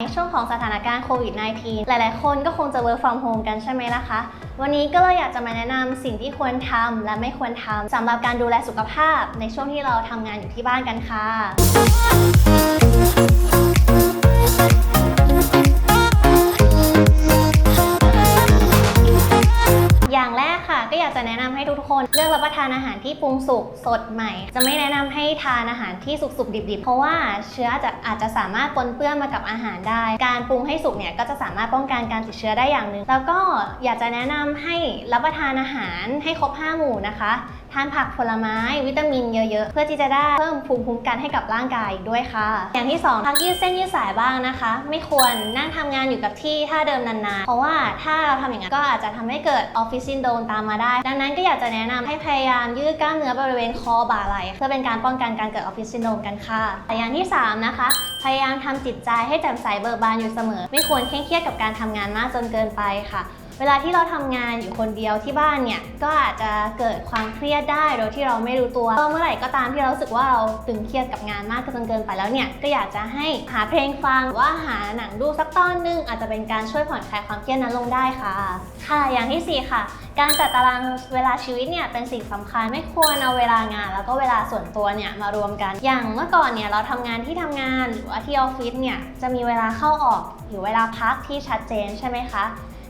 ในช่วงของสถานการณ์โควิด -19 หลาย ๆ คนก็คงจะ work from home กันใช่ไหมล่ะคะ วันนี้ก็เลยอยากจะมาแนะนำสิ่งที่ควรทำและไม่ควรทำสำหรับการดูแลสุขภาพในช่วงที่เราทำงานอยู่ที่บ้านกันค่ะ ค่ะ ก็อยากจะแนะนำให้ทุกคน เลือกรับประทานอาหารที่ปรุงสุกสดใหม่ จะไม่แนะนำให้ทานอาหารที่สุกๆดิบๆ เพราะว่าเชื้อจะอาจจะสามารถปนเปื้อนมากับอาหารได้ การปรุงให้สุกเนี่ยก็จะสามารถป้องกันการติดเชื้อได้อย่างหนึ่งแล้วก็อยากจะแนะนำให้รับประทานอาหารให้ครบห้าหมู่นะคะทานผักผลไม้ วิตามินเยอะๆ เพื่อที่จะได้เพิ่มภูมิคุ้มกันให้กับร่างกายอีกด้วยค่ะ อย่างที่ 2 พักยืดเส้นยืดสายบ้างนะคะ ไม่ควรนั่งทำงานอยู่กับที่ท่าเดิมนานๆ เพราะว่าถ้าเราทำอย่างนั้นก็อาจจะทำให้เกิดออฟฟิศซินโดรมตามมาได้ ดังนั้นก็อยากจะแนะนำให้พยายามยืดกล้ามเนื้อบริเวณคอบ่าไหล่เพื่อเป็นการป้องกันการเกิดออฟฟิศซินโดรมกันค่ะแต่อย่างที่ 3 นะคะ พยายามทำจิตใจให้แจ่มใสเบิกบานอยู่เสมอ ไม่ควรเคร่งเครียดกับการทำงานมากจนเกินไปค่ะ เวลาที่เราทำงานอยู่คนเดียวที่บ้านเนี่ยก็อาจจะเกิดความเครียดได้โดยที่เราไม่รู้ตัวเมื่อไหร่ก็ตามที่เรารู้สึกว่าเราตึงเครียดกับงานมากจนเกินไปแล้วเนี่ยก็อยากจะให้หาเพลงฟังหรือว่าหาหนังดูสักตอนหนึงอาจจะเป็นการช่วยผ่อนคลายความเครียดนั้นลงได้ค่ะ ค่ะ อย่างที่สี่ค่ะ การจัดตารางเวลาชีวิตเนี่ยเป็นสิ่งสำคัญไม่ควรเอาเวลางาน แล้วก็เวลาส่วนตัวเนี่ยมารวมกัน อย่างเมื่อก่อนเนี่ยเราทำงานที่ทำงานหรือว่าที่ออฟฟิศเนี่ยจะมีเวลาเข้าออกหรือเวลาพักที่ชัดเจนใช่ไหมคะ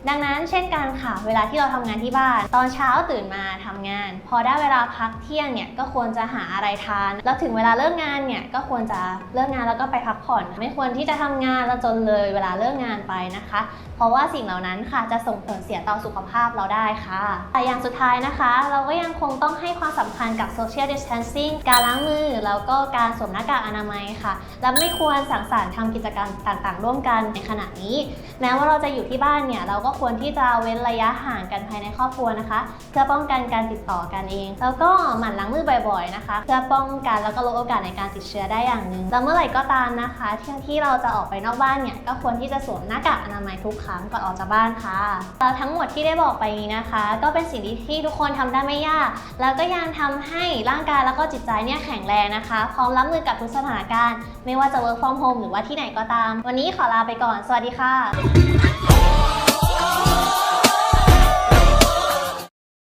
ดังนั้นเช่นกันค่ะ เวลาที่เราทำงานที่บ้าน ตอนเช้าตื่นมาทำงาน พอได้เวลาพักเที่ยงเนี่ยก็ควรจะหาอะไรทาน แล้วถึงเวลาเลิกงานเนี่ยก็ควรจะเลิกงานแล้วก็ไปพักผ่อน ไม่ควรที่จะทำงานแล้วจนเลยเวลาเลิกงานไปนะคะ เพราะว่าสิ่งเหล่านั้นค่ะจะส่งผลเสียต่อสุขภาพเราได้ค่ะ แต่อย่างสุดท้ายนะคะ เราก็ยังคงต้องให้ความสำคัญกับ social distancing การล้างมือแล้วก็การสวมหน้ากากอนามัยค่ะ และไม่ควรสังสรรค์ทำกิจกรรมต่างๆ ร่วมกันในขณะนี้ แม้ว่าเราจะอยู่ที่บ้านเนี่ยเราก็ก็ควรที่จะเว้นระยะห่างกันภายในครอบครัวนะคะ เพื่อป้องกันการติดต่อกันเอง แล้วก็หมั่นล้างมือบ่อยๆนะคะ เพื่อป้องกันแล้วก็ลดโอกาสในการติดเชื้อได้อย่างหนึ่งแล้วเมื่อไหร่ก็ตามนะคะที่ที่เราจะออกไปนอกบ้านเนี่ยก็ควรที่จะสวมหน้ากากอนามัยทุกครั้งก่อนออกจากบ้านค่ะแล้วทั้งหมดที่ได้บอกไปนี้นะคะ ก็เป็นสิ่งที่ทุกคนทำได้ไม่ยาก แล้วก็ยังทำให้ร่างกายแล้วก็จิตใจเนี่ยแข็งแรงนะคะ พร้อมรับมือกับทุกสถานการณ์ ไม่ว่าจะ work from home หรือว่าที่ไหนก็ตาม วันนี้ขอลาไปก่อน สวัสดีค่ะ